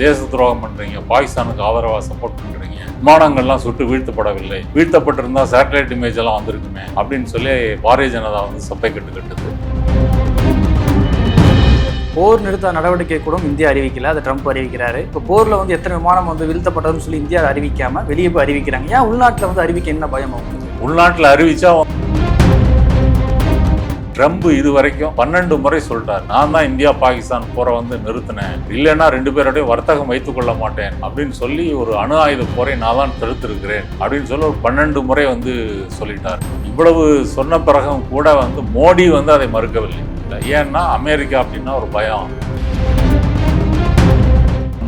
தேச துரோகம் பண்றீங்க பாகிஸ்தானுக்கு ஆதரவா சப்போர்ட் பண்றீங்க விமானங்கள்லாம் சுட்டு வீழ்த்தப்படவில்லை. வீழ்த்தப்பட்டிருந்தா சேட்டலைட் இமேஜ் எல்லாம் வந்திருக்குமே அப்படின்னு சொல்லி பாரதிய ஜனதா வந்து சப்பை கட்டு கட்டுது. போர் நிறுத்த நடவடிக்கை கூட இந்தியா அறிவிக்கல அதை ட்ரம்ப் அறிவிக்கிறாரு. இப்போ போர்ல வந்து எத்தனை விமானம் வந்து வீழ்த்தப்பட்டதுன்னு சொல்லி இந்தியா அறிவிக்காம வெளியே போய் அறிவிக்கிறாங்க. ஏன் உள்நாட்டில் வந்து அறிவிக்க என்ன பயம் அவங்களுக்கு உள்நாட்டில் அறிவிச்சா ட்ரம்ப் இது வரைக்கும் பன்னெண்டு முறை சொல்லிட்டார். நான் தான் இந்தியா பாகிஸ்தான் போரை வந்து நிறுத்தினேன். இல்லைன்னா ரெண்டு பேரோடய வர்த்தகம் வைத்துக் கொள்ள மாட்டேன் அப்படின்னு சொல்லி ஒரு அணு ஆயுத போரை நான் தான் தடுத்திருக்கிறேன் அப்படின்னு சொல்லி ஒரு பன்னெண்டு முறை வந்து சொல்லிட்டார். இவ்வளவு சொன்ன பிறகும் கூட வந்து மோடி வந்து அதை மறுக்கவில்லை. ஏன்னா அமெரிக்கா அப்படின்னா ஒரு பயம்.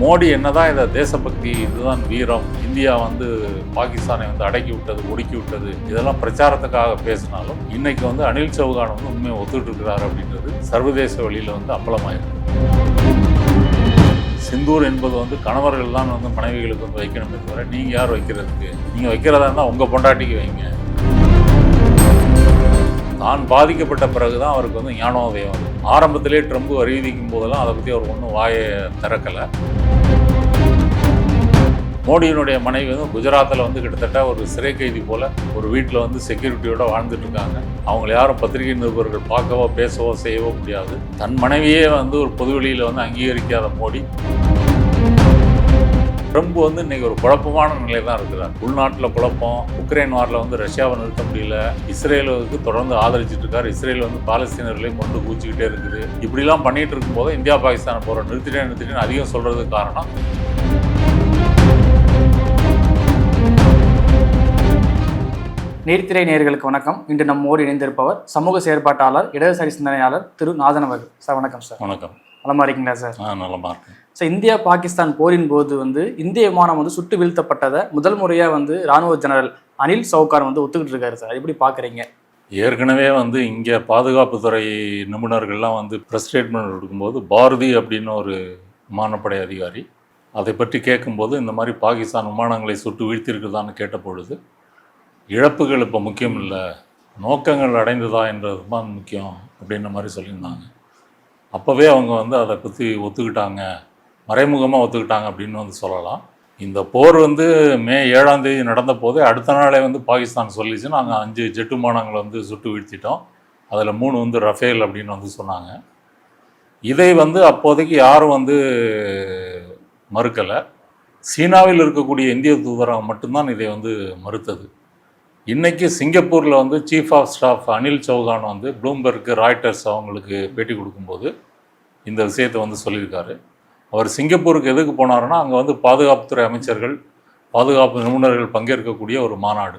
மோடி என்னதான் இதை தேசபக்தி இதுதான் வீரம் இந்தியா வந்து பாகிஸ்தானை வந்து அடக்கி விட்டது ஒடுக்கி விட்டது இதெல்லாம் பிரச்சாரத்துக்காக பேசினாலும் இன்னைக்கு வந்து அனில் சௌகான் வந்து உண்மையை ஒத்துட்டு இருக்கிறார் அப்படின்றது சர்வதேச வழியில் வந்து அம்பலமாயிருக்கு. சிந்தூர் என்பது வந்து கணவர்கள் தான் வந்து மனைவிகளுக்கு வந்து வைக்கணுமே தவிர நீங்கள் யார் வைக்கிறதுக்கு? நீங்கள் வைக்கிறதா இருந்தால் உங்கள் பொண்டாட்டிக்கு வைங்க. தான் பாதிக்கப்பட்ட பிறகுதான் அவருக்கு வந்து ஞானோதயம் ஆரம்பத்திலே ட்ரம்ப் வரி போதெல்லாம் அதை பற்றி அவர் ஒன்றும் வாயை திறக்கலை. மோடியினுடைய மனைவி வந்து குஜராத்தில் வந்து கிட்டத்தட்ட ஒரு சிறை கைதி போல ஒரு வீட்டில் வந்து செக்யூரிட்டியோட வாழ்ந்துட்டு இருக்காங்க. அவங்கள யாரும் பத்திரிகை நிருபர்கள் பார்க்கவோ பேசவோ செய்யவோ முடியாது. தன் மனைவியே வந்து ஒரு பொதுவெளியில் வந்து அங்கீகரிக்காத மோடி. ட்ரம்ப் வந்து இன்னைக்கு ஒரு குழப்பமான நிலை தான் இருக்கிறார். உள்நாட்டில் குழப்பம் உக்ரைன் வாரில் வந்து ரஷ்யாவை நிறுத்த முடியல இஸ்ரேலுக்கு தொடர்ந்து ஆதரிச்சிட்டு இருக்காரு. இஸ்ரேல் வந்து பாலஸ்தீனர்களையும் கொண்டு கூச்சிக்கிட்டே இருக்குது. இப்படிலாம் பண்ணிட்டு இருக்கும்போது இந்தியா பாகிஸ்தான் போகிற நிறுத்திட்டே நிறுத்திட்டேன்னு அதிகம் சொல்றதுக்கு காரணம்? நேர்த்திரை நேயர்களுக்கு வணக்கம். இன்று நம்மோடு இணைந்திருப்பவர் சமூக செயற்பாட்டாளர் இடதுசாரி சிந்தனையாளர் திரு நாதன் அவர்கள். சார் வணக்கம் சார். வணக்கம். நலமா இருக்கீங்களா சார்? நலமா இருக்கேன். சார் இந்தியா பாகிஸ்தான் போரின் போது வந்து இந்திய விமானம் வந்து சுட்டு வீழ்த்தப்பட்டதை முதல் முறையாக வந்து ராணுவ ஜெனரல் அனில் சவுகார் வந்து ஒத்துக்கிட்டு இருக்காரு சார். எப்படி பார்க்குறீங்க? ஏற்கனவே வந்து இங்கே பாதுகாப்புத்துறை நிபுணர்கள்லாம் வந்து ப்ரெஸ் ஸ்டேட்மெண்ட் கொடுக்கும்போது பாரதி அப்படின்னு ஒரு விமானப்படை அதிகாரி அதை பற்றி கேட்கும்போது இந்த மாதிரி பாகிஸ்தான் விமானங்களை சுட்டு வீழ்த்திருக்குதான்னு கேட்ட பொழுது இழப்புகள் இப்போ முக்கியம் இல்லை நோக்கங்கள் அடைந்ததா என்றது தான் முக்கியம் அப்படின்ற மாதிரி சொல்லியிருந்தாங்க. அப்போவே அவங்க வந்து அதை பற்றி ஒத்துக்கிட்டாங்க. மறைமுகமாக ஒத்துக்கிட்டாங்க அப்படின்னு வந்து சொல்லலாம். இந்த போர் வந்து மே ஏழாம் தேதி நடந்த போதே அடுத்த நாளே வந்து பாகிஸ்தான் சொல்லிச்சு. நாங்கள் அஞ்சு ஜெட்டு விமானங்களை வந்து சுட்டு வீழ்த்திட்டோம். அதில் மூணு வந்து ரஃபேல் அப்படின்னு வந்து சொன்னாங்க. இதை வந்து அப்போதைக்கு யாரும் வந்து மறுக்கலை. சீனாவில் இருக்கக்கூடிய இந்திய தூதரகம் மட்டும்தான் இதை வந்து மறுத்தது. இன்றைக்கி சிங்கப்பூரில் வந்து chief of staff Anil Chauhan வந்து ப்ளூம்பெர்க்கு ராய்டர்ஸ் அவங்களுக்கு பேட்டி கொடுக்கும்போது இந்த விஷயத்தை வந்து சொல்லியிருக்காரு. அவர் சிங்கப்பூருக்கு எதுக்கு போனாருன்னா அங்கே வந்து பாதுகாப்புத்துறை அமைச்சர்கள் பாதுகாப்பு நிபுணர்கள் பங்கேற்கக்கூடிய ஒரு மாநாடு.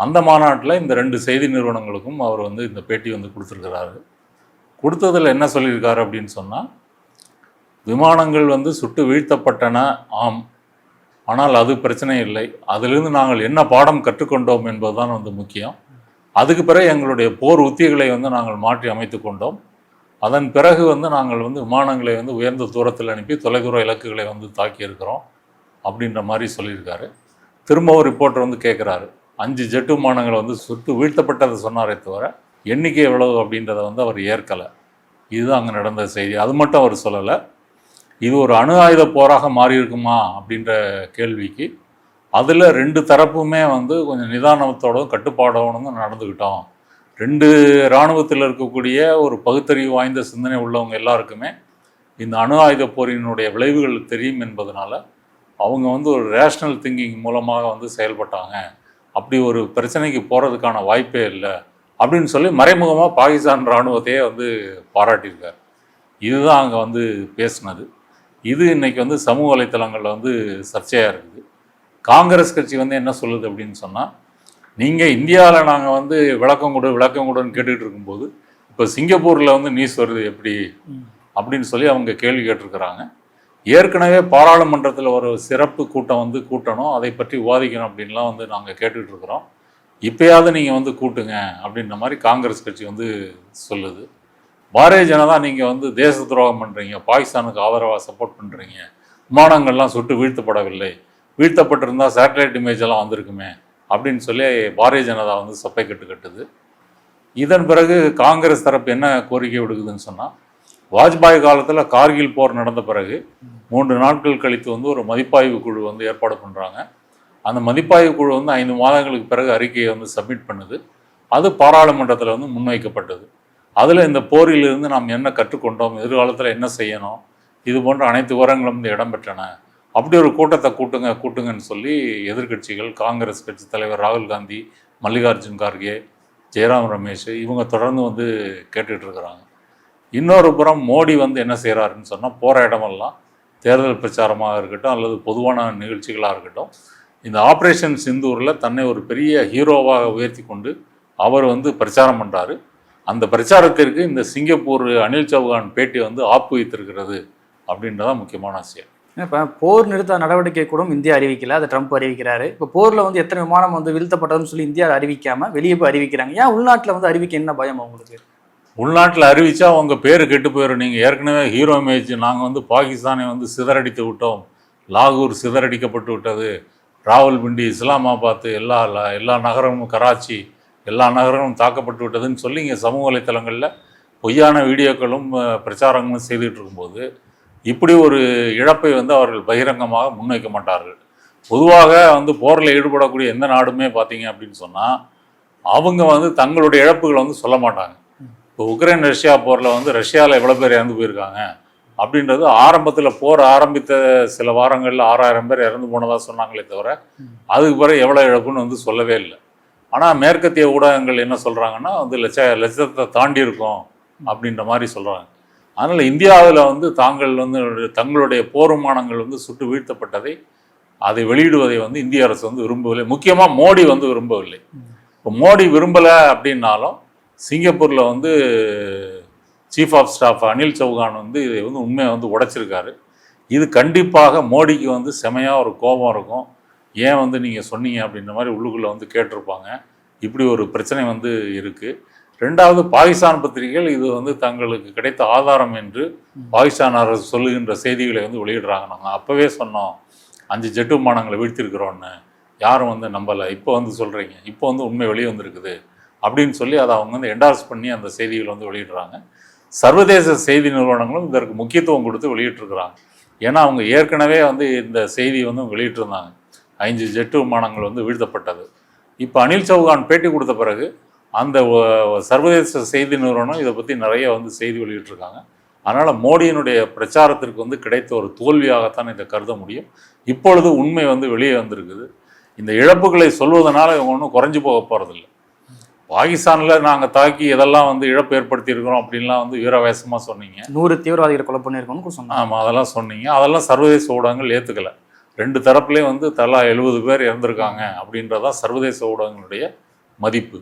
அந்த மாநாட்டில் இந்த ரெண்டு செய்தி நிறுவனங்களுக்கும் அவர் வந்து இந்த பேட்டி வந்து கொடுத்துருக்கிறாரு. கொடுத்ததில் என்ன சொல்லியிருக்காரு அப்படின்னு சொன்னால் விமானங்கள் வந்து சுட்டு வீழ்த்தப்பட்டன ஆம். ஆனால் அது பிரச்சனை இல்லை. அதிலிருந்து நாங்கள் என்ன பாடம் கற்றுக்கொண்டோம் என்பதுதான் வந்து முக்கியம். அதுக்கு பிறகு எங்களுடைய போர் உத்திகளை வந்து நாங்கள் மாற்றி அமைத்து கொண்டோம். அதன் பிறகு வந்து நாங்கள் வந்து விமானங்களை வந்து உயர்ந்த தூரத்தில் அனுப்பி தொலைதூர இலக்குகளை வந்து தாக்கியிருக்கிறோம் அப்படின்ற மாதிரி சொல்லியிருக்காரு. திரும்பவும் ரிப்போர்ட்டர் வந்து கேட்குறாரு. அஞ்சு ஜெட்டு விமானங்களை வந்து சுட்டு வீழ்த்தப்பட்டதை சொன்னாரே தவிர எண்ணிக்கை எவ்வளவு அப்படின்றத வந்து அவர் ஏற்கலை. இதுதான் அங்கே நடந்த செய்தி. அது மட்டும் அவர் சொல்லலை. இது ஒரு அணு ஆயுத போராக மாறியிருக்குமா அப்படின்ற கேள்விக்கு அதில் ரெண்டு தரப்புமே வந்து கொஞ்சம் நிதானத்தோடும் கட்டுப்பாடோடும் நடந்துக்கிட்டோம். ரெண்டு இராணுவத்தில் இருக்கக்கூடிய ஒரு பகுத்தறிவு வாய்ந்த சிந்தனை உள்ளவங்க எல்லாருக்குமே இந்த அணு ஆயுத போரினுடைய விளைவுகள் தெரியும் என்பதனால அவங்க வந்து ஒரு ரேஷ்னல் திங்கிங் மூலமாக வந்து செயல்பட்டாங்க. அப்படி ஒரு பிரச்சனைக்கு போகிறதுக்கான வாய்ப்பே இல்லை அப்படின்னு சொல்லி மறைமுகமாக பாகிஸ்தான் இராணுவத்தையே வந்து பாராட்டியிருக்கார். இதுதான் அங்கே வந்து பேசினது. இது இன்றைக்கி வந்து சமூக வலைத்தளங்களில் வந்து சர்ச்சையாக இருக்குது. காங்கிரஸ் கட்சி வந்து என்ன சொல்லுது அப்படின்னு சொன்னால் நீங்கள் இந்தியாவில் நாங்கள் வந்து விளக்கம் கொடு விளக்கம் கொடுன்னு கேட்டுக்கிட்டு இருக்கும்போது இப்போ சிங்கப்பூரில் வந்து நியூஸ் வருது எப்படி? அப்படின்னு சொல்லி அவங்க கேள்வி கேட்டிருக்கிறாங்க. ஏற்கனவே பாராளுமன்றத்தில் ஒரு சிறப்பு கூட்டம் வந்து கூட்டணும் அதை பற்றி விவாதிக்கணும் அப்படின்லாம் வந்து நாங்கள் கேட்டுக்கிட்டு இருக்கிறோம். இப்பயாவது நீங்கள் வந்து கூட்டுங்க அப்படின்ற மாதிரி காங்கிரஸ் கட்சி வந்து சொல்லுது. பாரதிய ஜனதா நீங்கள் வந்து தேச துரோகம் பண்ணுறீங்க பாகிஸ்தானுக்கு ஆதரவாக சப்போர்ட் பண்ணுறீங்க விமானங்கள்லாம் சுட்டு வீழ்த்தப்படவில்லை. வீழ்த்தப்பட்டிருந்தா சேட்டலைட் இமேஜ் எல்லாம் வந்திருக்குமே. அப்படின்னு சொல்லி பாரதிய ஜனதா வந்து சப்பை கட்டு கட்டுது. இதன் பிறகு காங்கிரஸ் தரப்பு என்ன கோரிக்கை விடுக்குதுன்னு சொன்னால் வாஜ்பாய் காலத்தில் கார்கில் போர் நடந்த பிறகு மூன்று நாட்கள் கழித்து வந்து ஒரு மதிப்பாய்வு குழு வந்து ஏற்பாடு பண்ணுறாங்க அந்த மதிப்பாய்வு குழு வந்து ஐந்து மாதங்களுக்கு பிறகு அறிக்கையை வந்து சப்மிட் பண்ணுது. அது பாராளுமன்றத்தில் வந்து முன்வைக்கப்பட்டது. அதில் இந்த போரிலிருந்து நாம் என்ன கற்றுக்கொண்டோம் எதிர்காலத்தில் என்ன செய்யணும் இது போன்ற அனைத்து விவரங்களும் வந்து இடம்பெற்றன. அப்படி ஒரு கூட்டத்தை கூட்டுங்க கூட்டுங்கன்னு சொல்லி எதிர்க்கட்சிகள் காங்கிரஸ் கட்சி தலைவர் ராகுல் காந்தி மல்லிகார்ஜுன் கார்கே ஜெயராம் ரமேஷ் இவங்க தொடர்ந்து வந்து கேட்டுட்டு இருக்கிறாங்க. இன்னொரு புறம் மோடி வந்து என்ன செய்கிறாருன்னு சொன்னால் போகிற இடமெல்லாம் தேர்தல் பிரச்சாரமாக இருக்கட்டும் அல்லது பொதுவான நிகழ்ச்சிகளாக இருக்கட்டும் இந்த ஆப்ரேஷன் சிந்தூரில் தன்னை ஒரு பெரிய ஹீரோவாக உயர்த்தி கொண்டு அவர் வந்து பிரச்சாரம் பண்ணுறாரு அந்த பிரச்சாரத்திற்கு இந்த சிங்கப்பூர் அனில் சௌகான் பேட்டி வந்து ஆப்பு வைத்திருக்கிறது அப்படின்றதான் முக்கியமான விஷயம். இப்போ போர் நிறுத்த நடவடிக்கை கூட இந்தியா அறிவிக்கல அதை ட்ரம்ப் அறிவிக்கிறாரு. இப்போ போரில் வந்து எத்தனை விமானம் வந்து வீழ்த்தப்பட்டதுன்னு சொல்லி இந்தியா அறிவிக்காம வெளியே போய் அறிவிக்கிறாங்க. ஏன் உள்நாட்டில் வந்து அறிவிக்க என்ன பயம் அவங்களுக்கு உள்நாட்டில் அறிவிச்சா உங்கள் பேர் கெட்டு போயிடும் நீங்கள் ஏற்கனவே ஹீரோ இமேஜ் நாங்கள் வந்து பாகிஸ்தானை வந்து சிதறடித்து விட்டோம். லாகூர் சிதறடிக்கப்பட்டு விட்டது. ராவல்பிண்டி இஸ்லாமாபாத் எல்லா எல்லா நகரமும் கராச்சி எல்லா நகரமும் தாக்கப்பட்டு விட்டதுன்னு சொல்லி இங்கே சமூக வலைத்தளங்களில் பொய்யான வீடியோக்களும் பிரச்சாரங்களும் செய்துட்டு இருக்கும்போது இப்படி ஒரு இழப்பை வந்து அவர்கள் பகிரங்கமாக முன்வைக்க மாட்டார்கள். பொதுவாக வந்து போரில் ஈடுபடக்கூடிய எந்த நாடுமே பார்த்தீங்க அப்படின்னு சொன்னால் அவங்க வந்து தங்களுடைய இழப்புகளை வந்து சொல்ல மாட்டாங்க. இப்போ உக்ரைன் ரஷ்யா போரில் வந்து ரஷ்யாவில் எவ்வளோ பேர் இறந்து போயிருக்காங்க? அப்படின்றது ஆரம்பத்தில் போர் ஆரம்பித்த சில வாரங்களில் ஆறாயிரம் பேர் இறந்து போனதாக சொன்னாங்களே தவிர அதுக்கு பிறகு எவ்வளோ இழப்புன்னு வந்து சொல்லவே இல்லை. ஆனால் மேற்கத்திய ஊடகங்கள் என்ன சொல்கிறாங்கன்னா வந்து லட்ச லட்சத்தை தாண்டி இருக்கும் அப்படின்ற மாதிரி சொல்கிறாங்க அதனால் இந்தியாவில் வந்து தாங்கள் வந்து தங்களுடைய போர் விமானங்கள் வந்து சுட்டு வீழ்த்தப்பட்டதை அதை வெளியிடுவதை வந்து இந்திய அரசு வந்து விரும்பவில்லை. முக்கியமாக மோடி வந்து விரும்பவில்லை. இப்போ மோடி விரும்பலை அப்படின்னாலும் சிங்கப்பூரில் வந்து chief of staff Anil Chauhan வந்து இதை வந்து உண்மையை வந்து உடைச்சிருக்காரு. இது கண்டிப்பாக மோடிக்கு வந்து செமையாக ஒரு கோபம் இருக்கும். ஏன் வந்து நீங்கள் சொன்னீங்க அப்படின்ற மாதிரி உள்ளுக்குள்ளே வந்து கேட்டிருப்பாங்க. இப்படி ஒரு பிரச்சனை வந்து இருக்குது ரெண்டாவது பாகிஸ்தான் பத்திரிகைகள் இது வந்து தங்களுக்கு கிடைத்த ஆதாரம் என்று பாகிஸ்தான் அரசு சொல்லுகின்ற செய்திகளை வந்து வெளியிடுறாங்க. நாங்கள் அப்போவே சொன்னோம் அஞ்சு ஜெட்டு விமானங்களை வீழ்த்திருக்கிறோன்னு யாரும் வந்து நம்பலை. இப்போ வந்து சொல்கிறீங்க இப்போ வந்து உண்மை வெளியே வந்திருக்குது. அப்படின்னு சொல்லி அதை அவங்க வந்து என்டார்ஸ் பண்ணி அந்த செய்திகள் வந்து வெளியிடுறாங்க. சர்வதேச செய்தி நிறுவனங்களும் இதற்கு முக்கியத்துவம் கொடுத்து வெளியிட்டிருக்கிறாங்க. ஏன்னா அவங்க ஏற்கனவே வந்து இந்த செய்தி வந்து வெளியிட்டிருந்தாங்க. ஐந்து ஜெட்டு விமானங்கள் வந்து வீழ்த்தப்பட்டது. இப்போ அனில் சௌகான் பேட்டி கொடுத்த பிறகு அந்த சர்வதேச செய்தி நிறுவனம் இதை பற்றி நிறைய வந்து செய்தி வெளியிட்டிருக்காங்க. அதனால் மோடியினுடைய பிரச்சாரத்திற்கு வந்து கிடைத்த ஒரு தோல்வியாகத்தான் இதை கருத முடியும். இப்பொழுது உண்மை வந்து வெளியே வந்திருக்குது. இந்த இழப்புகளை சொல்வதனால இவங்க ஒன்றும் குறைஞ்சு போக போகிறதில்ல பாகிஸ்தானில் நாங்கள் தாக்கி இதெல்லாம் வந்து இழப்பு ஏற்படுத்தியிருக்கிறோம் அப்படின்லாம் வந்து வீரவேசமாக சொன்னீங்க. நூறு தீவிரவாதிகளை கொலை பண்ணியிருக்கோம்னு சொன்னாங்க. ஆமாம் அதெல்லாம் சொன்னீங்க. அதெல்லாம் சர்வதேச ஊடகங்கள் ஏற்றுக்கல ரெண்டு தரப்புலேயும் வந்து தலா எழுபது பேர் இறந்துருக்காங்க அப்படின்றதான் சர்வதேச ஊடகங்களுடைய மதிப்பு.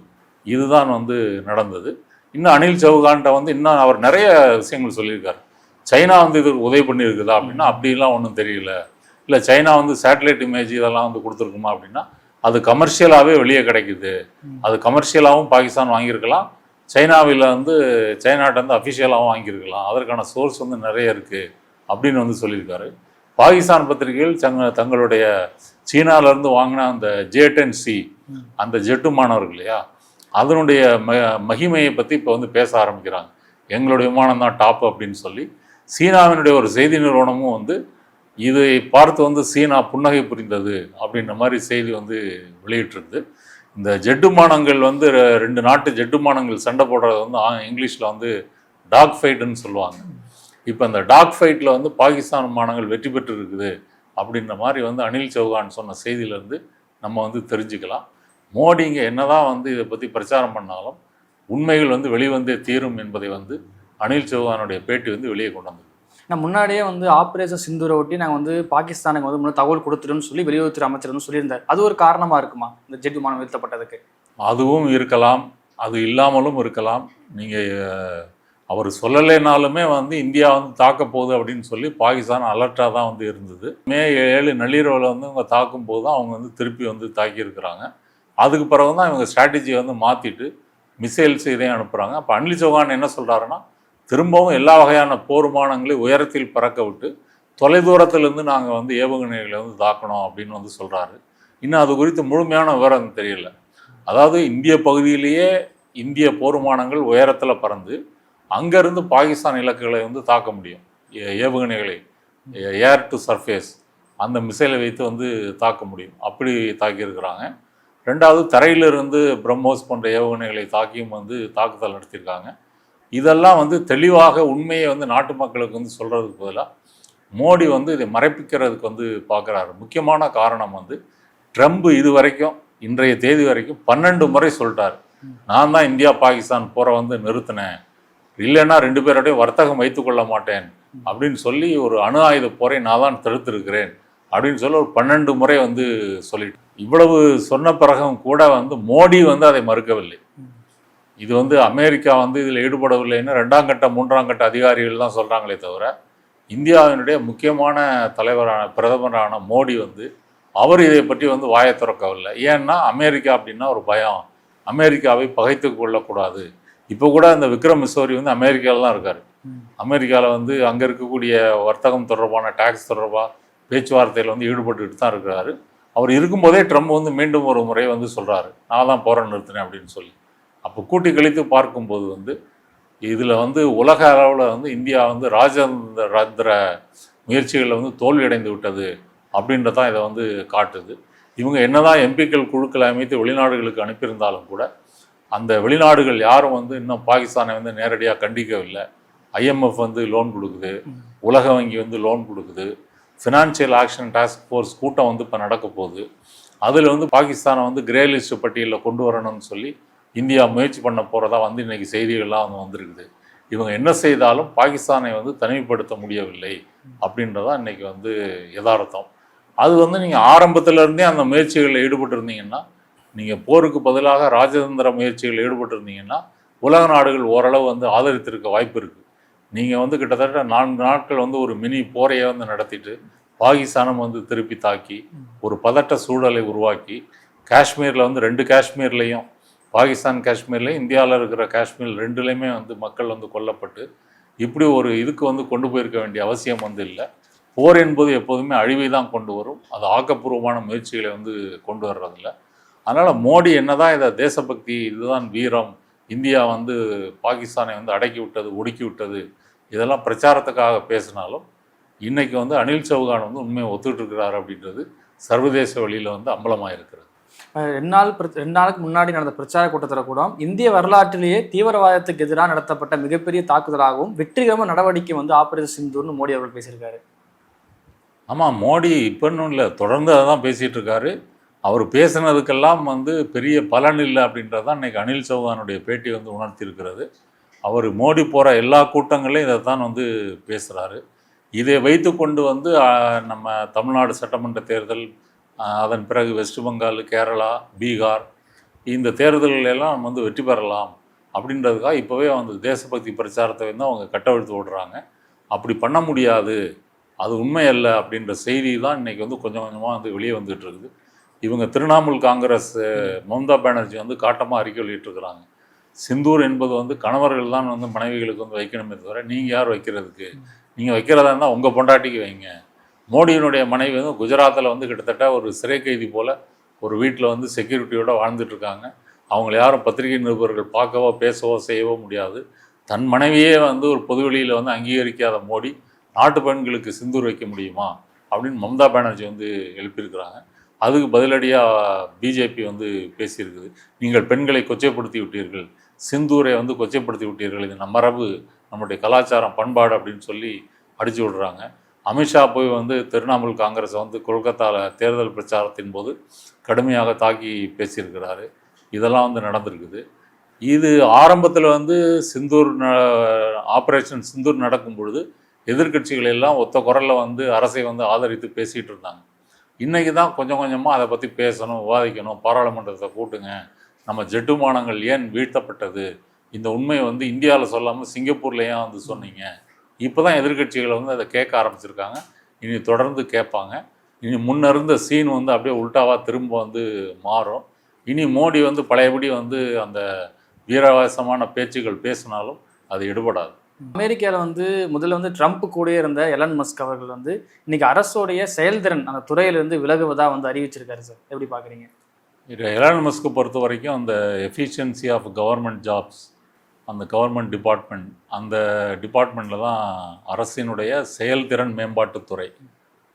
இதுதான் வந்து நடந்தது. இன்னும் அனில் சௌகான்ட்ட வந்து இன்னும் அவர் நிறைய விஷயங்கள் சொல்லியிருக்காரு. சைனா வந்து இதுக்கு உதவி பண்ணியிருக்குதா அப்படின்னா அப்படிலாம் ஒன்றும் தெரியல. இல்லை சைனா வந்து சேட்டலைட் இமேஜ் இதெல்லாம் வந்து கொடுத்துருக்குமா அப்படின்னா அது கமர்ஷியலாகவே வெளியே கிடைக்குது. அது கமர்ஷியலாகவும் பாகிஸ்தான் வாங்கியிருக்கலாம். சைனாவில் வந்து சைனாட்ட வந்து அஃபிஷியலாகவும் வாங்கியிருக்கலாம். அதற்கான சோர்ஸ் வந்து நிறைய இருக்குது அப்படின்னு வந்து சொல்லியிருக்காரு. பாகிஸ்தான் பத்திரிகைகள் தங்க தங்களுடைய சீனாலேருந்து வாங்கின அந்த ஜே டென் சி அந்த ஜெட்டு மாணவர்கள் இல்லையா? அதனுடைய ம மகிமையை பற்றி இப்போ வந்து பேச ஆரம்பிக்கிறாங்க. எங்களுடைய விமானம் தான் டாப் அப்படின்னு சொல்லி சீனாவினுடைய ஒரு செய்தி நிறுவனமும் வந்து இதை பார்த்து வந்து சீனா புன்னகை புரிந்தது அப்படின்ற மாதிரி செய்தி வந்து வெளியிட்டிருக்குது. இந்த ஜெட்டு மானங்கள் வந்து ரெ- ரெண்டு நாட்டு ஜெட்டு மானங்கள் சண்டை போடுறது வந்து இங்கிலீஷில் வந்து டாக் ஃபைட்டுன்னு சொல்லுவாங்க. இப்போ அந்த டாக் ஃபைட்டில் வந்து பாகிஸ்தான் மானங்கள் வெற்றி பெற்று இருக்குது அப்படின்ற மாதிரி வந்து அனில் சௌகான் சொன்ன செய்தியிலேருந்து நம்ம வந்து தெரிஞ்சுக்கலாம். மோடிங்க என்னதான் வந்து இதை பற்றி பிரச்சாரம் பண்ணாலும் உண்மைகள் வந்து வெளிவந்தே தீரும் என்பதை வந்து அனில் சௌகானுடைய பேட்டி வந்து வெளியே கொண்டு வந்தது. நான் முன்னாடியே வந்து ஆப்ரேஷன் சிந்தூரை ஒட்டி நாங்கள் வந்து பாகிஸ்தானுக்கு வந்து முன்னாடி தகவல் கொடுத்துட்டோம்னு சொல்லி வெளியுறவுத்துறை அமைச்சர் வந்து சொல்லியிருந்தார். அது ஒரு காரணமாக இருக்குமா? இந்த ஜெட் விமானம் வீழ்த்தப்பட்டதுக்கு. அதுவும் இருக்கலாம். அது இல்லாமலும் இருக்கலாம். நீங்கள் அவர் சொல்லலைனாலுமே வந்து இந்தியா வந்து தாக்க போகுது அப்படின்னு சொல்லி பாகிஸ்தான் அலர்ட்டாக தான் வந்து இருந்தது. மே ஏழு நள்ளிரவில் வந்து அவங்க தாக்கும் போது தான் அவங்க வந்து திருப்பி வந்து தாக்கியிருக்கிறாங்க. அதுக்கு பிறகு தான் இவங்க ஸ்ட்ராட்டஜியை வந்து மாற்றிட்டு மிசைல்ஸ் இதையும் அனுப்புகிறாங்க அப்போ அன்லி சௌகான் என்ன சொல்கிறாருன்னா திரும்பவும் எல்லா வகையான போர் உயரத்தில் பறக்க விட்டு தொலைதூரத்திலிருந்து நாங்கள் வந்து ஏவுகணைகளை வந்து தாக்கணும் அப்படின்னு வந்து சொல்கிறாரு இன்னும் அது குறித்து முழுமையான விவரம் தெரியல. அதாவது இந்திய பகுதியிலேயே இந்திய போர் விமானங்கள் உயரத்தில் பறந்து அங்கேருந்து பாகிஸ்தான் இலக்குகளை வந்து தாக்க முடியும். ஏ- ஏவுகணைகளை ஏர் டு சர்ஃபேஸ் அந்த மிசைலை வைத்து வந்து தாக்க முடியும். அப்படி தாக்கியிருக்கிறாங்க. ரெண்டாவது தரையிலிருந்து பிரம்மோஸ் போன்ற ஏவுகணைகளை தாக்கியும் வந்து தாக்குதல் நடத்தியிருக்காங்க. இதெல்லாம் வந்து தெளிவாக உண்மையை வந்து நாட்டு மக்களுக்கு வந்து சொல்கிறதுக்கு பதிலாக மோடி வந்து இதை மறைப்பிக்கிறதுக்கு வந்து பார்க்குறாரு. முக்கியமான காரணம் வந்து ட்ரம்ப் இது வரைக்கும் இன்றைய தேதி வரைக்கும் பன்னெண்டு முறை சொல்லிட்டார். நான் தான் இந்தியா பாகிஸ்தான் போரை வந்து நிறுத்தினேன். இல்லைன்னா ரெண்டு பேரோடையும் வர்த்தகம் வைத்துக்கொள்ள மாட்டேன் அப்படின்னு சொல்லி ஒரு அணு ஆயுத போரை நான் தான் தடுத்திருக்கிறேன். அப்படின்னு சொல்லி ஒரு பன்னெண்டு முறை வந்து சொல்லிட்டு. இவ்வளவு சொன்ன பிறகும் கூட வந்து மோடி வந்து அதை மறுக்கவில்லை. இது வந்து அமெரிக்கா வந்து இதில் ஈடுபடவில்லைன்னு ரெண்டாம் கட்ட மூன்றாம் கட்ட அதிகாரிகள் தான் சொல்கிறாங்களே தவிர இந்தியாவினுடைய முக்கியமான தலைவரான பிரதமரான மோடி வந்து அவர் இதை பற்றி வந்து வாயை திறக்கவில்லை. ஏன்னா அமெரிக்கா அப்படின்னா ஒரு பயம். அமெரிக்காவை பகைத்து கொள்ளக்கூடாது. இப்போ கூட இந்த விக்ரம் மிசோரி வந்து அமெரிக்காவில் தான் இருக்கார் அமெரிக்காவில் வந்து அங்கே இருக்கக்கூடிய வர்த்தகம் தொடர்பான டாக்ஸ் தொடர்பாக பேச்சுவார்த்தையில் வந்து ஈடுபட்டுட்டு தான் இருக்கிறாரு. அவர் இருக்கும்போதே ட்ரம்ப் வந்து மீண்டும் ஒரு முறை வந்து சொல்கிறாரு நான் தான் போரை நிறுத்தினேன் அப்படின்னு சொல்லி. அப்போ கூட்டி கழித்து பார்க்கும்போது வந்து இதில் வந்து உலக அளவில் வந்து இந்தியா வந்து ராஜேந்திர ராந்திர முயற்சிகளில் வந்து தோல்வியடைந்து விட்டது அப்படின்றதான் இதை வந்து காட்டுது. இவங்க என்னதான் எம்பிக்கள் குழுக்களை அமைத்து வெளிநாடுகளுக்கு அனுப்பியிருந்தாலும் கூட அந்த வெளிநாடுகள் யாரும் வந்து இன்னும் பாகிஸ்தானை வந்து நேரடியாக கண்டிக்கவில்லை. ஐஎம்எஃப் வந்து லோன் கொடுக்குது. உலக வங்கி வந்து லோன் கொடுக்குது. ஃபினான்ஷியல் ஆக்ஷன் டாஸ்க் ஃபோர்ஸ் கூட்டம் வந்து இப்போ நடக்க போகுது. அதில் வந்து பாகிஸ்தானை வந்து கிரே லிஸ்ட் பட்டியலில் கொண்டு வரணும்னு சொல்லி இந்தியா முயற்சி பண்ண போகிறதா வந்து இன்றைக்கி செய்திகள்லாம் வந்து வந்திருக்குது. இவங்க என்ன செய்தாலும் பாகிஸ்தானை வந்து தனிமைப்படுத்த முடியவில்லை அப்படின்றதான் இன்றைக்கி வந்து யதார்த்தம். அது வந்து நீங்கள் ஆரம்பத்துல இருந்தே அந்த முயற்சிகளில் ஈடுபட்டிருந்தீங்கன்னா நீங்கள் போருக்கு பதிலாக ராஜதந்திர முயற்சிகளில் ஈடுபட்டிருந்தீங்கன்னா உலக நாடுகள் ஓரளவு வந்து ஆதரித்திருக்க வாய்ப்பு இருக்குது நீங்கள் வந்து கிட்டத்தட்ட நான்கு நாட்கள் வந்து ஒரு மினி போரையை வந்து நடத்திட்டு பாகிஸ்தானம் வந்து திருப்பி தாக்கி ஒரு பதட்ட சூழலை உருவாக்கி காஷ்மீரில் வந்து ரெண்டு காஷ்மீர்லேயும் பாகிஸ்தான் காஷ்மீர்லேயும் இந்தியாவில் இருக்கிற காஷ்மீர் ரெண்டுலேயுமே வந்து மக்கள் வந்து கொல்லப்பட்டு இப்படி ஒரு இதுக்கு வந்து கொண்டு போயிருக்க வேண்டிய அவசியம் வந்து இல்லை. போர் என்பது எப்போதுமே அழிவை தான் கொண்டு வரும். அது ஆக்கப்பூர்வமான முயற்சிகளை வந்து கொண்டு வர்றதில்ல. அதனால் மோடி என்னதான் இதை தேசபக்தி இதுதான் வீரம் இந்தியா வந்து பாகிஸ்தானை வந்து அடக்கி விட்டது ஒடுக்கி விட்டது இதெல்லாம் பிரச்சாரத்துக்காக பேசினாலும் இன்னைக்கு வந்து அனில் சௌகான் வந்து உண்மையை ஒத்துட்டு இருக்கிறார் அப்படின்றது சர்வதேச வழியில் வந்து அம்பலமாக இருக்கிறது ரெண்டு நாள் ரெண்டு நாளுக்கு முன்னாடி நடந்த பிரச்சார கூட்டத்தில் கூட இந்திய வரலாற்றிலேயே தீவிரவாதத்துக்கு எதிராக நடத்தப்பட்ட மிகப்பெரிய தாக்குதலாகவும் வெற்றிகரமான நடவடிக்கை வந்து ஆபரேஷன் சிந்தூர்னு மோடி அவர்கள் பேசியிருக்காரு. ஆமாம் மோடி இப்போன்னு இல்லை. தொடர்ந்து அதை தான் பேசிகிட்டு இருக்காரு அவர் பேசுனதுக்கெல்லாம் வந்து பெரிய பலன் இல்லை அப்படின்றது தான் இன்னைக்கு அனில் சௌகானுடைய பேட்டி வந்து உணர்த்தியிருக்கிறது. அவர் மோடி போகிற எல்லா கூட்டங்களையும் இதை தான் வந்து பேசுகிறாரு இதை வைத்து கொண்டு வந்து நம்ம தமிழ்நாடு சட்டமன்ற தேர்தல் அதன் பிறகு வெஸ்ட் பெங்கால் கேரளா பீகார் இந்த தேர்தல்கள் எல்லாம் நம்ம வந்து வெற்றி பெறலாம் அப்படின்றதுக்காக இப்போவே வந்து தேசபக்தி பிரச்சாரத்தை வந்து அவங்க கட்டவிழ்த்து விடுறாங்க. அப்படி பண்ண முடியாது. அது உண்மை அல்ல அப்படின்ற செய்தி தான் இன்றைக்கி வந்து கொஞ்சம் கொஞ்சமாக வந்து வெளியே வந்துகிட்டு இருக்குது. இவங்க திரிணாமுல் காங்கிரஸ் மம்தா பானர்ஜி வந்து காட்டமாக அறிக்கை வெளியிட்டிருக்கிறாங்க. சிந்தூர் என்பது வந்து கணவர்கள் தான் வந்து மனைவிகளுக்கு வந்து வைக்கணுமே தவிர நீங்கள் யார் வைக்கிறதுக்கு? நீங்கள் வைக்கிறதா இருந்தால் உங்கள் பொண்டாட்டிக்கு வைங்க. மோடியினுடைய மனைவி வந்து குஜராத்தில் வந்து கிட்டத்தட்ட ஒரு சிறை கைதி போல் ஒரு வீட்டில் வந்து செக்யூரிட்டியோடு வாழ்ந்துட்டுருக்காங்க. அவங்கள யாரும் பத்திரிகை நிருபர்கள் பார்க்கவோ பேசவோ செய்யவோ முடியாது. தன் மனைவியே வந்து ஒரு பொதுவெளியில் வந்து அங்கீகரிக்காத மோடி நாட்டு பெண்களுக்கு சிந்தூர் வைக்க முடியுமா? அப்படின்னு மம்தா பானர்ஜி வந்து எழுப்பியிருக்கிறாங்க. அதுக்கு பதிலடியாக பிஜேபி வந்து பேசியிருக்குது. நீங்கள் பெண்களை கொச்சைப்படுத்தி விட்டீர்கள். சிந்தூரை வந்து கொச்சைப்படுத்தி விட்டீர்கள். இது நம்ம மரபு நம்முடைய கலாச்சாரம் பண்பாடு அப்படின்னு சொல்லி அடிச்சு விடுறாங்க. அமித்ஷா போய் வந்து திரிணாமுல் காங்கிரஸை வந்து கொல்கத்தாவில் தேர்தல் பிரச்சாரத்தின் போது கடுமையாக தாக்கி பேசியிருக்கிறாரு. இதெல்லாம் வந்து நடந்திருக்குது. இது ஆரம்பத்தில் வந்து சிந்தூர் ஆப்ரேஷன் சிந்தூர் நடக்கும் பொழுது எதிர்கட்சிகள் எல்லாம் ஒத்த குரலில் வந்து அரசை வந்து ஆதரித்து பேசிகிட்டு இருந்தாங்க. இன்றைக்கி தான் கொஞ்சம் கொஞ்சமாக அதை பற்றி பேசணும் விவாதிக்கணும் பாராளுமன்றத்தை கூட்டுங்க நம்ம ஜெட்டுமானங்கள் ஏன் வீழ்த்தப்பட்டது? இந்த உண்மையை வந்து இந்தியாவில் சொல்லாமல் சிங்கப்பூர்ல ஏன் வந்து சொன்னீங்க? இப்போ தான் எதிர்கட்சிகளை வந்து அதை கேட்க ஆரம்பிச்சிருக்காங்க. இனி தொடர்ந்து கேட்பாங்க. இனி முன்னிருந்த சீன் வந்து அப்படியே உல்டாவாக திரும்ப வந்து மாறும். இனி மோடி வந்து பழையபடி வந்து அந்த வீரவாசமான பேச்சுகள் பேசினாலும் அது எடுபடாது. அமெரிக்காவில் வந்து முதல்ல வந்து ட்ரம்ப் கூட இருந்த எலன் மஸ்க் அவர்கள் வந்து இன்னைக்கு அரசோடைய செயல்திறன் அந்த துறையிலிருந்து விலகுவதாக வந்து அறிவிச்சிருக்காரு சார். எப்படி பார்க்குறீங்க இது எலான் மஸ்க்கு பொறுத்த வரைக்கும் அந்த எஃபிஷியன்சி ஆஃப் கவர்மெண்ட் ஜாப்ஸ் அந்த கவர்மெண்ட் டிபார்ட்மெண்ட் அந்த டிபார்ட்மெண்ட்டில் தான் அரசினுடைய செயல்திறன் மேம்பாட்டுத்துறை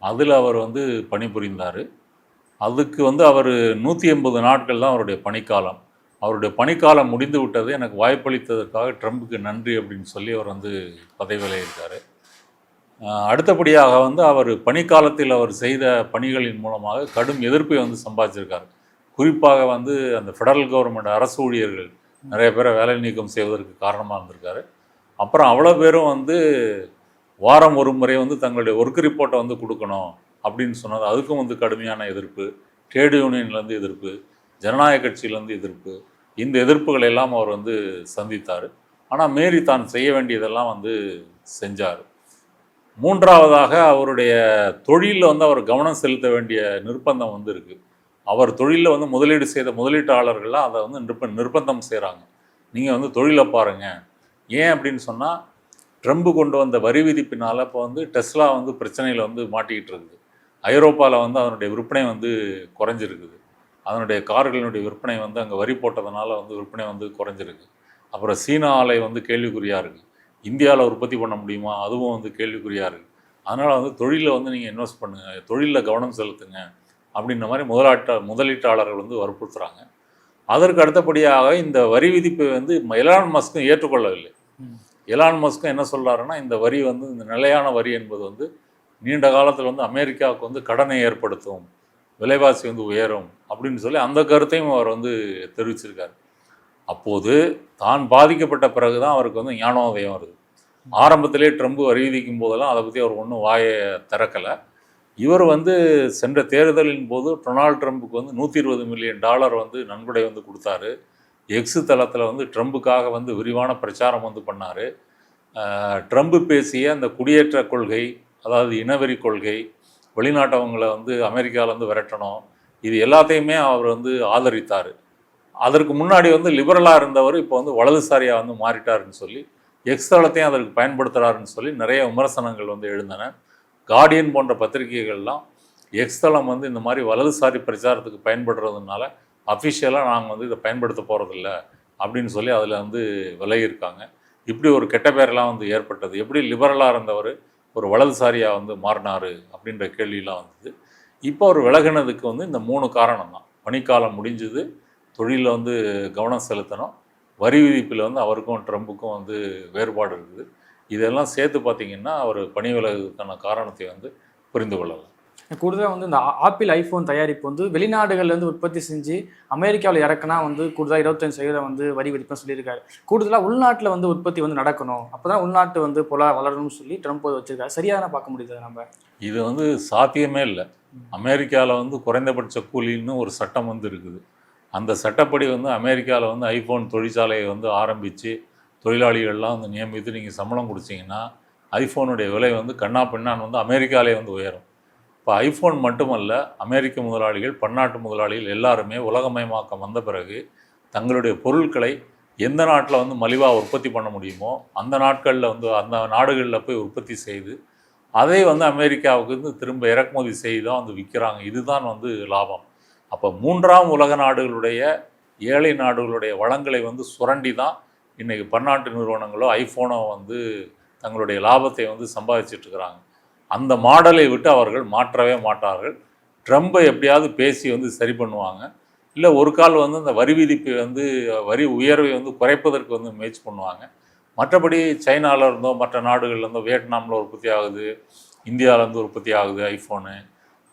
அதில் அவர் வந்து பணிபுரிந்தார். அதுக்கு வந்து அவர் நூற்றி எண்பது நாட்கள் தான் அவருடைய பணிக்காலம். அவருடைய பணிக்காலம் முடிந்து விட்டது. எனக்கு வாய்ப்பளித்ததற்காக ட்ரம்புக்கு நன்றி அப்படின்னு சொல்லி அவர் வந்து பதவி விலகியிருக்காரு அடுத்தபடியாக வந்து அவர் பணிக்காலத்தில் அவர் செய்த பணிகளின் மூலமாக கடும் எதிர்ப்பை வந்து சம்பாதிச்சிருக்காரு. குறிப்பாக வந்து அந்த ஃபெடரல் கவர்மெண்ட் அரசு ஊழியர்கள் நிறைய பேரை வேலை நீக்கம் செய்வதற்கு காரணமாக இருந்திருக்காரு. அப்புறம் அவ்வளோ பேரும் வந்து வாரம் ஒரு முறை வந்து தங்களுடைய ஒர்க் ரிப்போர்ட்டை வந்து கொடுக்கணும் அப்படின்னு சொன்னது அதுக்கும் வந்து கடுமையான எதிர்ப்பு. ட்ரேட் யூனியன்லேருந்து எதிர்ப்பு ஜனநாயக கட்சியிலேருந்து எதிர்ப்பு இந்த எதிர்ப்புகளை எல்லாம் அவர் வந்து சந்தித்தார். ஆனால் மீறி தான் செய்ய வேண்டியதெல்லாம் வந்து செஞ்சார். மூன்றாவதாக அவருடைய தொழிலில் வந்து அவர் கவனம் செலுத்த வேண்டிய நிர்பந்தம் வந்து இருக்குது அவர் தொழிலில் வந்து முதலீடு செய்த முதலீட்டாளர்கள்லாம் அதை வந்து நிர்ப நிர்பந்தம் செய்கிறாங்க நீங்கள் வந்து தொழிலை பாருங்கள் ஏன் அப்படின்னு சொன்னால் ட்ரம்ப் கொண்டு வந்த வரி விதிப்பினால் இப்போ வந்து டெஸ்லா வந்து பிரச்சனையில் வந்து மாட்டிக்கிட்டு இருக்குது. ஐரோப்பாவில் வந்து அதனுடைய விற்பனை வந்து குறைஞ்சிருக்குது. அதனுடைய கார்களினுடைய விற்பனை வந்து அங்கே வரி போட்டதுனால வந்து விற்பனை வந்து குறைஞ்சிருக்கு. அப்புறம் சீனா ஆலை வந்து கேள்விக்குறியாக இருக்குது இந்தியாவில் உற்பத்தி பண்ண முடியுமா? அதுவும் வந்து கேள்விக்குறியாக இருக்குது அதனால் வந்து தொழிலில் வந்து நீங்கள் இன்வெஸ்ட் பண்ணுங்கள் தொழிலில் கவனம் செலுத்துங்க. அப்படின்ற மாதிரி முதலாட்ட முதலீட்டாளர்கள் வந்து வற்புறுத்துகிறாங்க அதற்கு அடுத்தபடியாக இந்த வரி விதிப்பை வந்து எலான் மஸ்க்கும் ஏற்றுக்கொள்ளவில்லை. எலான் மஸ்க்கும் என்ன சொல்கிறாருன்னா இந்த வரி வந்து இந்த நிலையான வரி என்பது வந்து நீண்ட காலத்தில் வந்து அமெரிக்காவுக்கு வந்து கடனை ஏற்படுத்தும் விலைவாசி வந்து உயரும் அப்படின்னு சொல்லி அந்த கருத்தையும் அவர் வந்து தெரிவிச்சிருக்காரு. அப்போது தான் பாதிக்கப்பட்ட பிறகு தான் அவருக்கு வந்து ஞானோதயம் வருது. ஆரம்பத்திலே ட்ரம்ப் வரி விதிக்கும் போதெல்லாம் அதை பற்றி அவர் ஒன்றும் வாயை திறக்கலை. இவர் வந்து சென்ற தேர்தலின் போது டொனால்ட் ட்ரம்ப்புக்கு வந்து நூற்றி இருபது மில்லியன் டாலர் வந்து நன்கொடை வந்து கொடுத்தாரு. எக்ஸு தளத்தில் வந்து ட்ரம்புக்காக வந்து விரிவான பிரச்சாரம் வந்து பண்ணார். ட்ரம்ப் பேசிய அந்த குடியேற்ற கொள்கை அதாவது இனவெறி கொள்கை வெளிநாட்டவங்களை வந்து அமெரிக்காவிலேருந்து விரட்டணும் இது எல்லாத்தையுமே அவர் வந்து ஆதரித்தார். அதற்கு முன்னாடி வந்து லிபரலாக இருந்தவர் இப்போ வந்து வலதுசாரியாக வந்து மாறிட்டாருன்னு சொல்லி எக்ஸ் தளத்தையும் அதற்கு பயன்படுத்துகிறாருன்னு சொல்லி நிறைய விமர்சனங்கள் வந்து எழுந்தன. கார்டியன் போன்ற பத்திரிகைகள்லாம் எக்ஸ்தலம் வந்து இந்த மாதிரி வலதுசாரி பிரச்சாரத்துக்கு பயன்படுறதுனால அஃபிஷியலாக நாங்கள் வந்து இதை பயன்படுத்த போகிறதில்ல அப்படின்னு சொல்லி அதில் வந்து விலகியிருக்காங்க. இப்படி ஒரு கெட்ட பேரெல்லாம் வந்து ஏற்பட்டது. எப்படி லிபரலாக இருந்தவர் ஒரு வலதுசாரியாக வந்து மாறினார் அப்படின்ற கேள்வியெலாம் வந்தது. இப்போ அவர் விலகினதுக்கு வந்து இந்த மூணு காரணம் தான் பனிக்காலம் முடிஞ்சுது தொழிலில் வந்து கவனம் செலுத்தணும் வரி விதிப்பில் வந்து அவருக்கும் ட்ரம்புக்கும் வந்து வேறுபாடு இருக்குது. இதெல்லாம் சேர்த்து பார்த்தீங்கன்னா அவர் பணி விலகுறதுக்கான காரணத்தை வந்து புரிந்து கொள்ளலாம். கூடுதலாக வந்து இந்த ஆப்பிள் ஐஃபோன் தயாரிப்பு வந்து வெளிநாடுகள்ல இருந்து உற்பத்தி செஞ்சு அமெரிக்காவில் இறக்குனா வந்து கூடுதலாக இருபத்தஞ்சு சதவீதம் வந்து வரி விதிப்புன்னு சொல்லியிருக்காரு. கூடுதலாக உள்நாட்டில் வந்து உற்பத்தி வந்து நடக்கணும். அப்பதான் உள்நாட்டு வந்து பொலா வளரணும்னு சொல்லி ட்ரம்ப் வச்சிருக்காரு. சரியான பார்க்க முடியுது நம்ம. இது வந்து சாத்தியமே இல்லை. அமெரிக்காவில் வந்து குறைந்தபட்ச கூலின்னு ஒரு சட்டம் வந்து இருக்குது. அந்த சட்டப்படி வந்து அமெரிக்காவில் வந்து ஐஃபோன் தொழிற்சாலையை வந்து ஆரம்பித்து தொழிலாளிகள்லாம் வந்து நியமித்து நீங்கள் சம்பளம் கொடுத்தீங்கன்னா ஐஃபோனுடைய விலை வந்து கண்ணா பின்னான்னு வந்து அமெரிக்காலே வந்து உயரும். இப்போ ஐஃபோன் மட்டுமல்ல அமெரிக்க முதலாளிகள் பன்னாட்டு முதலாளிகள் எல்லாருமே உலகமயமாக்கம் வந்த பிறகு தங்களுடைய பொருட்களை எந்த நாட்டில் வந்து மலிவாக உற்பத்தி பண்ண முடியுமோ அந்த நாட்களில் வந்து அந்த நாடுகளில் போய் உற்பத்தி செய்து அதை வந்து அமெரிக்காவுக்கு வந்து திரும்ப இறக்குமதி செய்து தான் வந்து விற்கிறாங்க இதுதான் வந்து லாபம். அப்போ மூன்றாம் உலக நாடுகளுடைய ஏழை நாடுகளுடைய வளங்களை வந்து சுரண்டி தான் இன்றைக்கி பன்னாட்டு நிறுவனங்களோ ஐஃபோனோ வந்து தங்களுடைய லாபத்தை வந்து சம்பாதிச்சிட்டு இருக்கிறாங்க அந்த மாடலை விட்டு அவர்கள் மாற்றவே மாட்டார்கள். ட்ரம்பை எப்படியாவது பேசி வந்து சரி பண்ணுவாங்க. இல்லை ஒரு கால் வந்து அந்த வரி விதிப்பை வந்து வரி உயர்வை வந்து குறைப்பதற்கு வந்து முயற்சி பண்ணுவாங்க. மற்றபடி சைனால இருந்தோ மற்ற நாடுகள்லேருந்தோ வியட்நாமில் உற்பத்தி ஆகுது இந்தியாவிலேருந்து உற்பத்தி ஆகுது ஐஃபோனு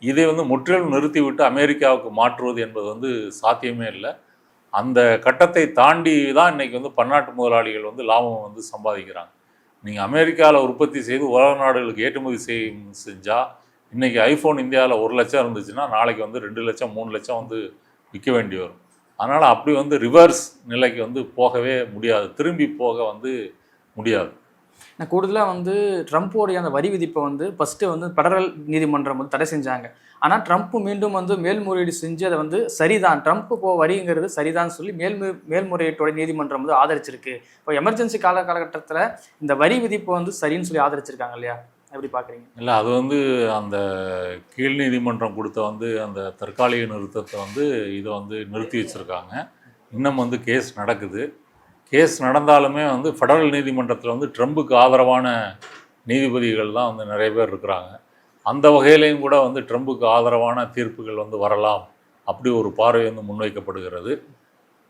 இதை வந்து முற்றிலும் நிறுத்திவிட்டு அமெரிக்காவுக்கு மாற்றுவது என்பது வந்து சாத்தியமே இல்லை. அந்த கட்டத்தை தாண்டி தான் இன்றைக்கி வந்து பன்னாட்டு முதலாளிகள் வந்து லாபம் வந்து சம்பாதிக்கிறாங்க. நீங்கள் அமெரிக்காவில் உற்பத்தி செய்து உலக நாடுகளுக்கு ஏற்றுமதி செய் செஞ்சால் இன்றைக்கி ஐஃபோன் இந்தியாவில் ஒரு லட்சம் இருந்துச்சுன்னா நாளைக்கு வந்து ரெண்டு லட்சம் மூணு லட்சம் வந்து விற்க வேண்டி வரும். அதனால் அப்படி வந்து ரிவர்ஸ் நிலைக்கு வந்து போகவே முடியாது. திரும்பி போக வந்து முடியாது. நான் கூடுதலாக வந்து ட்ரம்ப்போடைய அந்த வரி விதிப்பை வந்து ஃபஸ்ட்டு வந்து ஃபெடரல் நீதிமன்றம் வந்து தடை செஞ்சாங்க. ஆனால் ட்ரம்ப் மீண்டும் வந்து மேல்முறையீடு செஞ்சு அதை வந்து சரிதான். ட்ரம்ப் போ வரிங்கிறது சரிதான் சொல்லி மேல்மு மேல்முறையீட்டோட நீதிமன்றம் வந்து ஆதரிச்சிருக்கு. இப்போ எமர்ஜென்சி கால காலகட்டத்தில் இந்த வரி விதிப்பு வந்து சரின்னு சொல்லி ஆதரிச்சிருக்காங்க இல்லையா? எப்படி பார்க்குறீங்க இல்லை அது வந்து அந்த கீழ் நீதிமன்றம் கொடுத்த வந்து அந்த தற்காலிக நிறுத்தத்தை வந்து இதை வந்து நிறுத்தி வச்சுருக்காங்க. இன்னும் வந்து கேஸ் நடக்குது. கேஸ் நடந்தாலுமே வந்து ஃபெடரல் நீதிமன்றத்தில் வந்து ட்ரம்புக்கு ஆதரவான நீதிபதிகள் தான் வந்து நிறைய பேர் இருக்கிறாங்க. அந்த வகையிலையும் கூட வந்து ட்ரம்புக்கு ஆதரவான தீர்ப்புகள் வந்து வரலாம். அப்படி ஒரு பார்வை வந்து முன்வைக்கப்படுகிறது.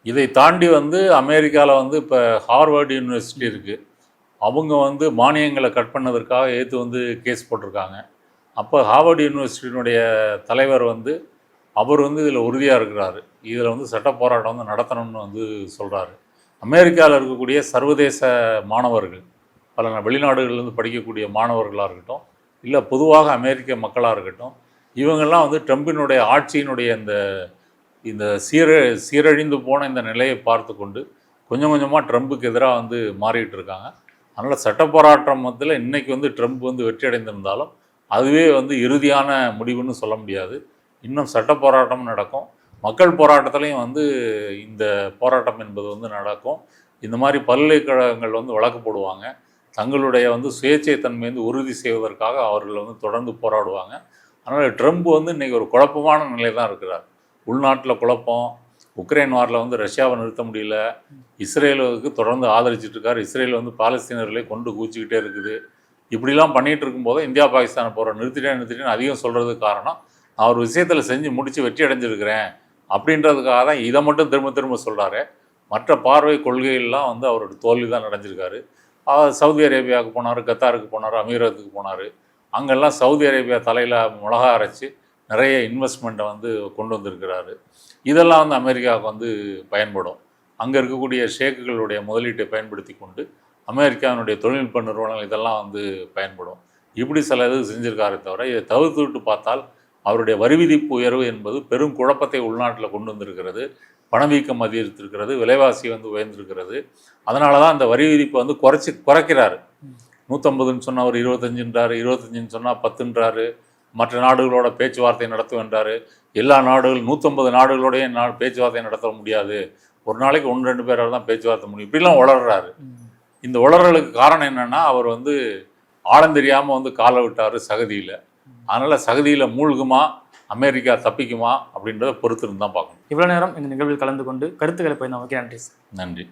இதை தாண்டி வந்து அமெரிக்காவில் வந்து இப்போ ஹார்வர்டு யூனிவர்சிட்டி இருக்குது அவங்க வந்து மானியங்களை கட் பண்ணதற்காக ஏற்று வந்து கேஸ் போட்டிருக்காங்க. அப்போ ஹார்வர்டு யூனிவர்சிட்டியினுடைய தலைவர் வந்து அவர் வந்து இதில் உறுதியாக இருக்கிறாரு. இதில் வந்து சட்ட போராட்டம் வந்து நடத்தணும்னு வந்து சொல்கிறாரு அமெரிக்காவில் இருக்கக்கூடிய சர்வதேச மாணவர்கள் பல வெளிநாடுகள்லேருந்து படிக்கக்கூடிய மாணவர்களாக இருக்கட்டும் இல்லை பொதுவாக அமெரிக்க மக்களாக இருக்கட்டும் இவங்கெல்லாம் வந்து ட்ரம்பினுடைய ஆட்சியினுடைய இந்த இந்த சீர சீரழிந்து போன இந்த நிலையை பார்த்து கொண்டு கொஞ்சம் கொஞ்சமாக ட்ரம்புக்கு எதிராக வந்து மாறிட்டு இருக்காங்க. அதனால் சட்ட போராட்டம் மத்தியில் இன்றைக்கி வந்து ட்ரம்ப் வந்து வெற்றி அடைந்திருந்தாலும் அதுவே வந்து இறுதியான முடிவுன்னு சொல்ல முடியாது. இன்னும் சட்ட போராட்டம் நடக்கும். மக்கள் போராட்டத்துலேயும் வந்து இந்த போராட்டம் என்பது வந்து நடக்கும். இந்த மாதிரி பல்கலைக்கழகங்கள் வந்து வழக்கு போடுவாங்க. தங்களுடைய வந்து சுயேட்சை தன்மை வந்து உறுதி செய்வதற்காக அவர்கள் வந்து தொடர்ந்து போராடுவாங்க. அதனால் ட்ரம்ப் வந்து இன்றைக்கி ஒரு குழப்பமான நிலை தான் இருக்கிறார். உள்நாட்டில் குழப்பம் உக்ரைன் வாரில் வந்து ரஷ்யாவை நிறுத்த முடியல இஸ்ரேலுக்கு தொடர்ந்து ஆதரிச்சிட்டு இருக்கார். இஸ்ரேல் வந்து பாலஸ்தீனர்களை கொண்டு கூச்சிக்கிட்டே இருக்குது. இப்படிலாம் பண்ணிகிட்டு இருக்கும்போது இந்தியா பாகிஸ்தான் போகிற நிறுத்திட்டேன் நிறுத்திட்டேன்னு அதிகம் சொல்கிறதுக்கு காரணம் நான் ஒரு விஷயத்தில் செஞ்சு முடித்து வெற்றி அடைஞ்சிருக்கிறேன் அப்படின்றதுக்காக தான் இதை மட்டும் திரும்ப திரும்ப சொல்கிறாரு மற்ற பார்வை கொள்கையெல்லாம் வந்து அவரோட தோல்வி தான் நடந்திருக்காரு சவுதி அரேபியாவுக்கு போனார் கத்தாருக்கு போனார் அமீரத்துக்கு போனார். அங்கெல்லாம் சவுதி அரேபியா தலையில் மிளகா அரைச்சி நிறைய இன்வெஸ்ட்மெண்ட்டை வந்து கொண்டு வந்திருக்கிறாரு. இதெல்லாம் வந்து அமெரிக்காவுக்கு வந்து பயன்படும். அங்கே இருக்கக்கூடிய ஷேக்குகளுடைய முதலீட்டை பயன்படுத்தி கொண்டு அமெரிக்காவினுடைய தொழில்நுட்ப நிறுவனங்கள் இதெல்லாம் வந்து பயன்படும். இப்படி சில இது செஞ்சுருக்காரு தவிர இதை தவிர்த்து விட்டு பார்த்தால் அவருடைய வரி விதிப்பு உயர்வு என்பது பெரும் குழப்பத்தை உள்நாட்டில் கொண்டு வந்திருக்கிறது. பணவீக்கம் அதிகரித்திருக்கிறது. விலைவாசி வந்து உயர்ந்திருக்கிறது. அதனால தான் அந்த வரி விதிப்பை வந்து குறைச்சி குறைக்கிறாரு. நூற்றம்பதுன்னு சொன்னால் ஒரு இருபத்தஞ்சுன்றாரு இருபத்தஞ்சுன்னு சொன்னால் பத்துன்றாரு. மற்ற நாடுகளோட பேச்சுவார்த்தை நடத்துவேன்றாரு எல்லா நாடுகள் நூற்றம்பது நாடுகளோடய நா பேச்சுவார்த்தை நடத்த முடியாது. ஒரு நாளைக்கு ஒன்று ரெண்டு பேரால் தான் பேச்சுவார்த்தை முடியும். இப்படிலாம் உளர்றாரு இந்த உளறலுக்கு காரணம் என்னன்னா அவர் வந்து ஆழம் தெரியாமல் வந்து காலை விட்டார் சகதியில். அதனால் சகதியில் மூழ்குமா அமெரிக்கா தப்பிக்குமா அப்படின்றத பொறுத்திருந்து தான் பார்க்கணும். இவ்வளோ நேரம் இந்த நிகழ்வில் கலந்து கொண்டு கருத்துக்களை போய் நமக்கு நன்றி நன்றி.